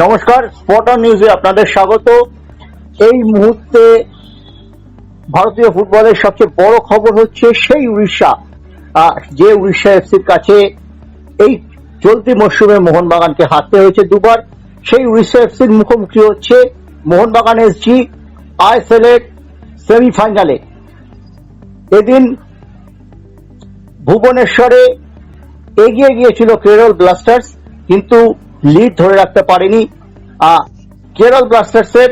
নমস্কার স্পটার নিউজে আপনাদের স্বাগত। এই মুহূর্তে ভারতীয় ফুটবলের সবচেয়ে বড় খবর হচ্ছে সেই উড়িষ্যা। যে উড়িষ্যা এফসির কাছে এই চলতি মরশুমে মোহনবাগানকে হারতে হয়েছে দুবার। সেই উড়িষ্যা এফসির মুখোমুখি হচ্ছে মোহনবাগান এসজি আইএসএল এর সেমিফাইনালে। এদিন ভুবনেশ্বরে এগিয়ে গিয়েছিল কেরল ব্লাস্টার্স, কিন্তু লিড ধরে রাখতে পারেনি। কেরল ব্লাস্টার্সের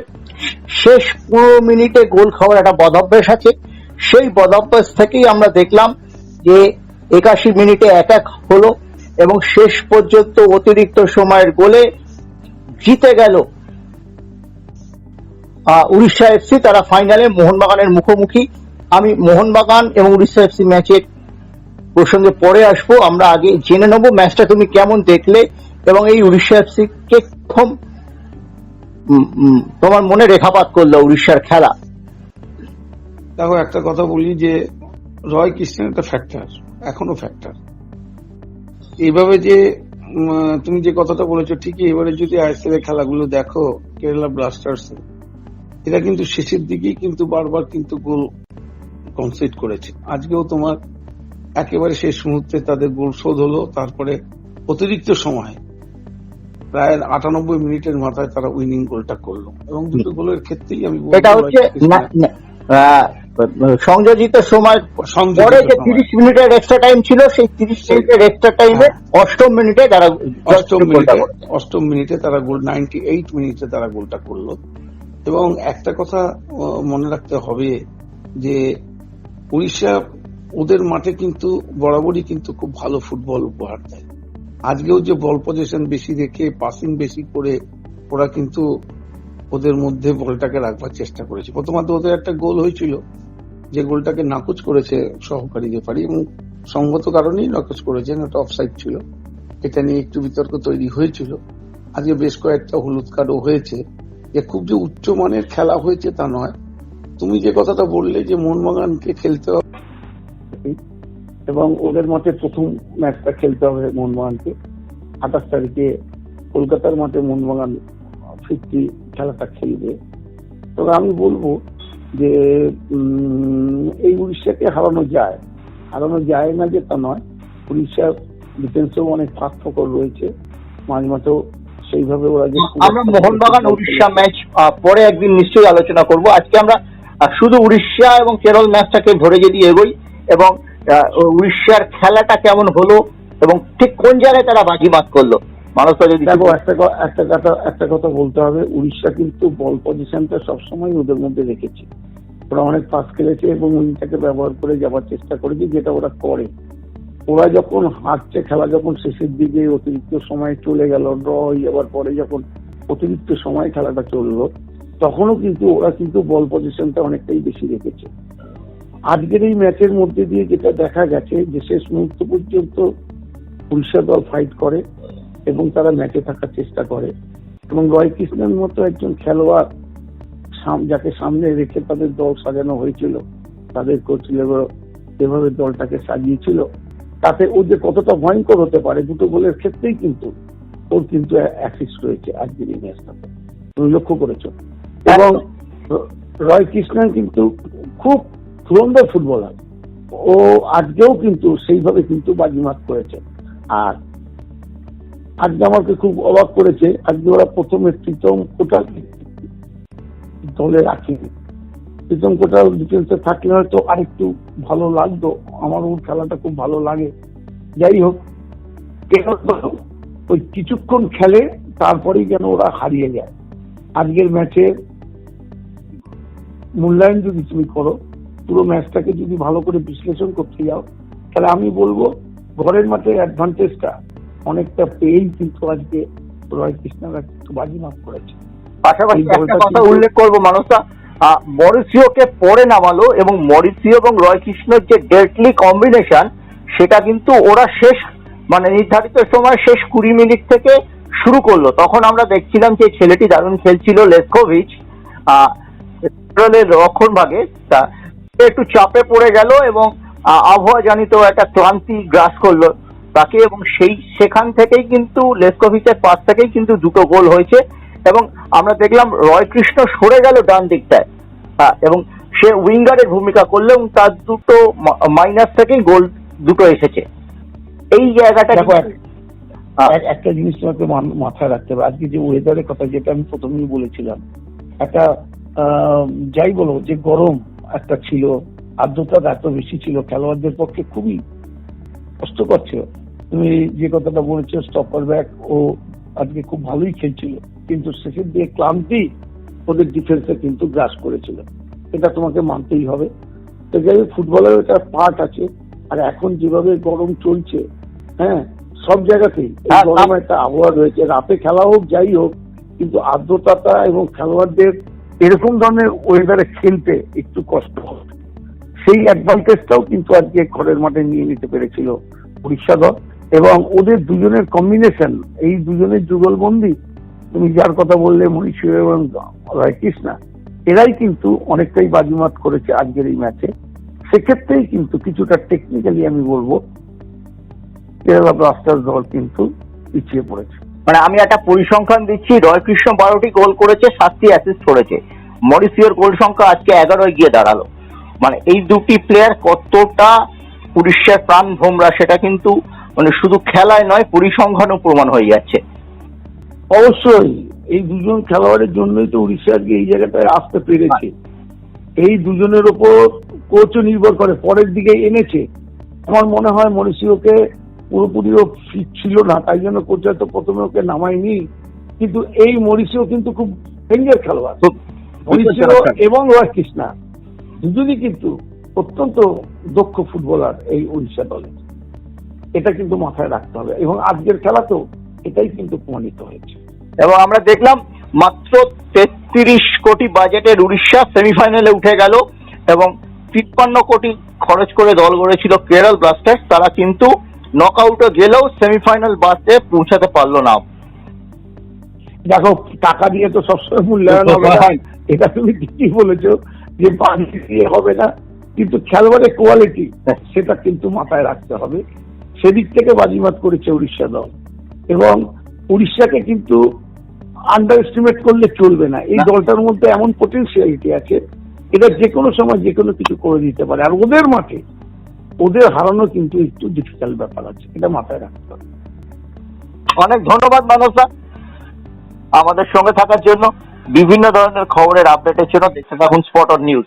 শেষ পনেরো মিনিটে গোল খাওয়ার একটা বদভ্যাস আছে। সেই বদভ্যাস থেকেই আমরা দেখলাম যে একাশি মিনিটে এক এক হলো এবং শেষ পর্যন্ত অতিরিক্ত সময়ের গোলে জিতে গেল উড়িষ্যা এফসি তারা ফাইনালে মোহনবাগানের মুখোমুখি। আমি মোহনবাগান এবং উড়িষ্যা এফসি ম্যাচের প্রসঙ্গে পরে আসব। আমরা আগে জেনে নেব ম্যাচটা তুমি কেমন দেখলে। এবং এই উড়িষ্যা এফসি কে তোমার মনে রেখাপাত করল উড়িষ্যার খেলা। দেখো, একটা কথা বলি যে, রয় কৃষ্ণের একটা ফ্যাক্টর এখনও ফ্যাক্টর এইভাবে যে তুমি যে কথাটা বলেছ, ঠিকই, এবারে যদি আইএসএল এর খেলাগুলো দেখো কেরালা ব্লাস্টার্স এরা কিন্তু শেষের দিকেই কিন্তু বারবার কিন্তু গোল কনসিড করেছে। আজকেও তোমার একেবারে শেষ মুহূর্তে তাদের গোল শোধ হলো, তারপরে অতিরিক্ত সময় প্রায় আটানব্বই মিনিটের মাথায় তারা উইনিং গোলটা করল। এবং দুটো গোলের ক্ষেত্রেই আমি এটা হচ্ছে সংযোজিত সময় পরে যে তিরিশ মিনিটের এক্সট্রা টাইম ছিল সেই তিরিশ মিনিটের এক্সট্রা টাইমে অষ্টম মিনিটে তারা অষ্টম মিনিটে অষ্টম মিনিটে তারা গোল নাইনটি এইট মিনিটে তারা গোলটা করল। এবং একটা কথা মনে রাখতে হবে যে উড়িষ্যা ওদের মাঠে কিন্তু বরাবরই কিন্তু খুব ভালো ফুটবল উপহার দেয়। আজকেও যে বল পজিশন বেশি রেখে পাসিং বেশি করে ওরা কিন্তু ওদের মধ্যে বলটাকে রাখবার চেষ্টা করেছে। প্রথমত ওদের একটা গোল হয়েছিল যে গোলটাকে নাকচ করেছে সহকারী রেফারি এবং সঙ্গত কারণেই নাকচ করেছেন ওটা অফসাইড ছিল। এটা নিয়ে একটু বিতর্ক তৈরি হয়েছিল। আজকে বেশ কয়েকটা হলুদ কার্ডও হয়েছে। যে খুব যে উচ্চমানের খেলা হয়েছে তা নয়। তুমি যে কথাটা বললে যে মোহনবাগানকে খেলতে হবে। এবং ওদের মাঠে প্রথম ম্যাচটা খেলতে হবে মোহনবাগানকে আঠাশ তারিখে কলকাতার মাঠে মোহনবাগান ফিফটি খেলাটা খেলবে। তবে আমি বলব যে এই উড়িষ্যাকে হারানো যায়। হারানো যায় না যে তা নয়। উড়িষ্যার ডিফেন্সেও অনেক ফকর রয়েছে। মাঝে মাঝেও সেইভাবে ওরা আমরা মোহনবাগান উড়িষ্যা ম্যাচ পরে একদিন নিশ্চয়ই আলোচনা করব। আজকে আমরা শুধু উড়িষ্যা এবং কেরল ম্যাচটাকে ধরে যদি এগোই এবং উড়িষ্যার খেলাটা কেমন হলো এবং ঠিক কোন জায়গায় তারা বাজিমাত করল? মানুষটা যদি দেখো একটা একটা কথা একটা কথা বলতে হবে উড়িষ্যা কিন্তু বল পজিশনটা সবসময় ওদের মধ্যে রেখেছে। ওরা অনেক পাস খেলেছে এবং উইংটাকে ব্যবহার করে যাওয়ার চেষ্টা করেছে যেটা ওরা করে। ওরা যখন হারছে খেলা যখন শেষের দিকে অতিরিক্ত সময় চলে গেল ড্র হয়ে যাওয়ার পরে যখন অতিরিক্ত সময় খেলাটা চলল তখনও কিন্তু ওরা কিন্তু বল পজিশনটা অনেকটাই বেশি রেখেছে। আজকের এই ম্যাচের মধ্যে দিয়ে যেটা দেখা গেছে যে শেষ মুহূর্ত পর্যন্ত উড়িষ্যা দল ফাইট করে এবং তারা ম্যাচে থাকার চেষ্টা করে। এবং রয় কৃষ্ণের মতো একজন খেলোয়াড় যাকে সামনে রেখে তাদের দল সাজানো হয়েছিল, তাদের কোচ যেভাবে দলটাকে সাজিয়েছিল, তাতে ও যে কতটা ভয়ঙ্কর হতে পারে দুটো গোলের ক্ষেত্রেই কিন্তু ওর কিন্তু অ্যাসিস্ট রয়েছে আজকের এই ম্যাচটাতে। তুমি লক্ষ্য করেছ। এবং রয় কৃষ্ণন কিন্তু খুব ধুরন্ধর ফুটবলার। ও আজকেও কিন্তু সেইভাবে কিন্তু বাজিমাত করেছে। আর আজকে আমাকে খুব অবাক করেছে, আজকে ওরা প্রথমে প্রীতম কোটাল দলে রাখেনি। প্রীতম কোটাল ডিফেন্সে থাকলে হয়তো আরেকটু ভালো লাগতো আমার ওর খেলাটা খুব ভালো লাগে। যাই হোক, কেন ওই কিছুক্ষণ খেলে তারপরেই যেন ওরা হারিয়ে যায়। আজকের ম্যাচে মূল্যায়ন যদি তুমি করো পুরো ম্যাচটাকে যদি ভালো করে বিশ্লেষণ করতে যাও তাহলে আমি বলব ঘরের মাঠে অ্যাডভান্টেজটা অনেকটা পেয়েই কিন্তু আজকে রয় কৃষ্ণরা একটু বাজিমাত করেছে। পাশাপাশি একটা কথা উল্লেখ করব মানুষটা মরিসিওকে পরে নামালো এবং মরিসিও এবং রয় কৃষ্ণের যে ডেটলি কম্বিনেশন সেটা কিন্তু ওরা শেষ মানে নির্ধারিত সময় শেষ কুড়ি মিনিট থেকে শুরু করল। তখন আমরা দেখছিলাম যে ছেলেটি দারুণ খেলছিল লেসকোভিচ। রক্ষণ ভাগে তা একটু চাপে পড়ে গেল এবং আবহাওয়া জানিত একটা ক্লান্তি গ্রাস করল তাকে এবং সেই সেখান থেকেই কিন্তু লেসকোভিচের পাস থেকেই কিন্তু দুটো গোল হয়েছে এবং আমরা দেখলাম রয় কৃষ্ণ সরে গেল ডান দিকটায়। এবং সে উইঙ্গারের ভূমিকা করল এবং তার দুটো মাইনাস থেকেই গোল দুটো এসেছে। এই জায়গাটা একটা জিনিস তোমাকে মাথায় রাখতে হবে। আজকে যে ওয়েদারের কথা যেটা আমি প্রথমেই বলেছিলাম একটা যাই বলো যে গরম একটা ছিল আর্দ্রতা এত বেশি ছিল। খেলোয়াড়দের পক্ষে খুবই কষ্টকর ছিল। তুমি যে কথাটা বলেছ স্টপার ব্যাক ও আজকে খুব ভালোই খেলছিল। কিন্তু শেষের দিয়ে ক্লান্তি ওদের ডিফেন্সে কিন্তু গ্রাস করেছিল। এটা তোমাকে মানতেই হবে। তো যাই হোক, ফুটবলের একটা পার্ট আছে। আর এখন যেভাবে গরম চলছে হ্যাঁ সব জায়গাতেই হ্যাঁ, গরম একটা আবহাওয়া রয়েছে। রাতে খেলা হোক যাই হোক কিন্তু আর্দ্রতাটা এবং খেলোয়াড়দের এরকম ধরনের ওয়েদারে খেলতে একটু কষ্ট। হবে সেই অ্যাডভান্টেজটাও কিন্তু আজকে খড়ের মাঠে নিয়ে নিতে পেরেছিল উড়িষ্যা দল এবং ওদের দুজনের কম্বিনেশন এই দুজনের যুগলবন্দি, তুমি যার কথা বললে মনীষী এবং রয় কৃষ্ণা, এরাই কিন্তু অনেকটাই বাজিমাত করেছে আজকের এই ম্যাচে সেক্ষেত্রেই কিন্তু কিছুটা টেকনিক্যালি আমি বলব, কেরালা ব্লাস্টার্স দল কিন্তু পিছিয়ে পড়েছে। মানে আমি একটা পরিসংখ্যান দিচ্ছি রয় কৃষ্ণ বারোটি গোল করেছে, সাতটি অ্যাসিস্ট করেছে। মরিসিওর গোল সংখ্যা আজকে এগারোয় গিয়ে দাঁড়াল। মানে এই দুটি প্লেয়ার কতটা উড়িষ্যার প্রাণ ভোমরা সেটা কিন্তু মানে শুধু খেলায় নয়, পরিসংখ্যানও প্রমাণ হয়ে যাচ্ছে। অবশ্যই, এই দুজন খেলোয়াড়ের জন্যই তো উড়িষ্যা আজকে এই জায়গাটায় আসতে পেরেছে। এই দুজনের ওপর কোচও নির্ভর করে, পরের দিকে এনেছে। আমার মনে হয় মনীষীয়কে পুরোপুরিও ফিট ছিল না তাই জন্য কোচ হয়তো প্রথমে ওকে নামায়নি। কিন্তু এই মনীষীয় কিন্তু খুব ডেঞ্জার খেলোয়াড়। এবং রয় কৃষ্ণা। দুজনই কিন্তু অত্যন্ত দক্ষ ফুটবলার এই উড়িষ্যা দলে এটা কিন্তু মাথায় রাখতে হবে এবং আজকের খেলা তো এটাই কিন্তু প্রমাণিত হয়েছে। এবং আমরা দেখলাম মাত্র তেত্রিশ কোটি বাজেটের উড়িষ্যা সেমিফাইনালে উঠে গেল এবং তিপ্পান্ন কোটি খরচ করে দল গড়েছিল কেরল ব্লাস্টার্স। তারা কিন্তু নকআউটে গেলেও সেমিফাইনাল বাসে পৌঁছাতে পারল না। দেখো টাকা দিয়ে তো সবসময় মূল্যায়ন হবে না। এটা তুমি ঠিকই বলেছ যে পানি দিয়ে হবে না। কিন্তু খেলোয়াড়ের কোয়ালিটি সেটা কিন্তু মাথায় রাখতে হবে। সেদিক থেকে বাজিমাত করেছে উড়িষ্যা দল। এবং উড়িষ্যাকে কিন্তু আন্ডার এস্টিমেট করলে চলবে না। এই দলটার মধ্যে এমন পোটেন্সিয়ালিটি আছে। এটা যে কোনো সময় যে কোনো কিছু করে দিতে পারে। আর ওদের মাঠে ওদের হারানো কিন্তু একটু ডিফিকাল্ট ব্যাপার আছে, এটা মাথায় রাখতে হবে। অনেক ধন্যবাদ, মানসা। আমাদের সঙ্গে থাকার জন্য বিভিন্ন ধরনের খবরের আপডেটের জন্য দেখতে থাকুন স্পট অন নিউজ